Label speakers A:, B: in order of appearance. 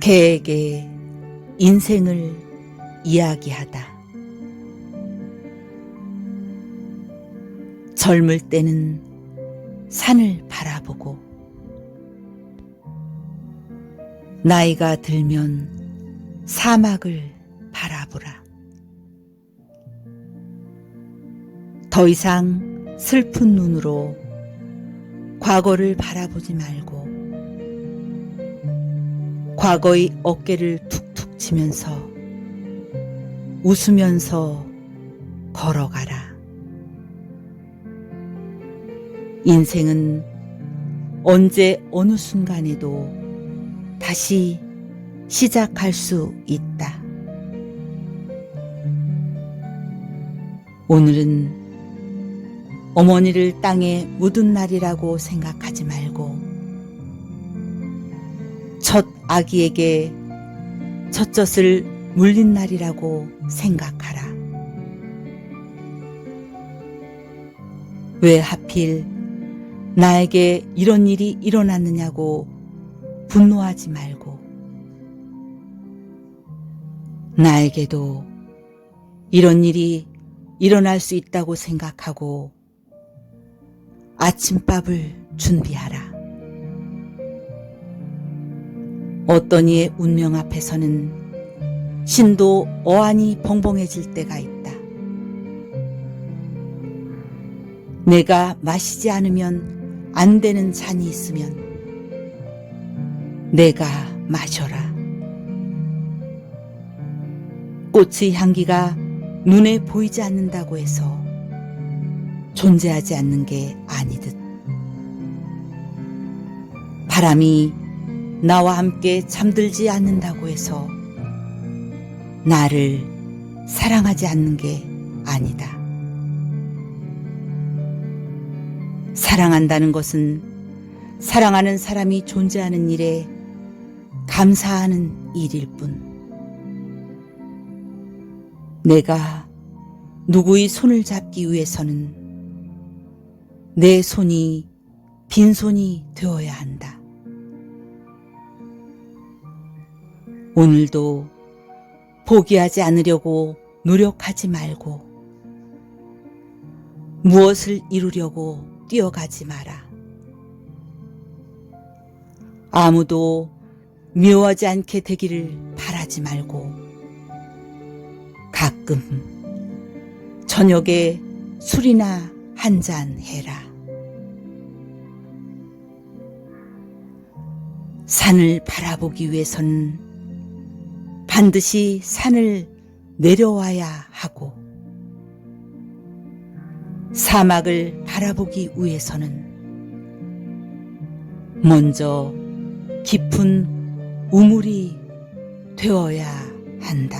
A: 개에게 인생을 이야기하다. 젊을 때는 산을 바라보고, 나이가 들면 사막을 바라보라. 더 이상 슬픈 눈으로 과거를 바라보지 말고, 과거의 어깨를 툭툭 치면서 웃으면서 걸어가라. 인생은 언제 어느 순간에도 다시 시작할 수 있다. 오늘은 어머니를 땅에 묻은 날이라고 생각하지 말고 첫 아기에게 젖젖을 물린 날이라고 생각하라. 왜 하필 나에게 이런 일이 일어났느냐고 분노하지 말고 나에게도 이런 일이 일어날 수 있다고 생각하고 아침밥을 준비하라. 어떤 이의 운명 앞에서는 신도 어안이 벙벙해질 때가 있다. 내가 마시지 않으면 안 되는 잔이 있으면 내가 마셔라. 꽃의 향기가 눈에 보이지 않는다고 해서 존재하지 않는 게 아니듯. 바람이 나와 함께 잠들지 않는다고 해서 나를 사랑하지 않는 게 아니다. 사랑한다는 것은 사랑하는 사람이 존재하는 일에 감사하는 일일 뿐. 내가 누구의 손을 잡기 위해서는 내 손이 빈손이 되어야 한다. 오늘도 포기하지 않으려고 노력하지 말고 무엇을 이루려고 뛰어가지 마라. 아무도 미워하지 않게 되기를 바라지 말고 가끔 저녁에 술이나 한 잔 해라. 산을 바라보기 위해서는 반드시 산을 내려와야 하고 사막을 바라보기 위해서는 먼저 깊은 우물이 되어야 한다.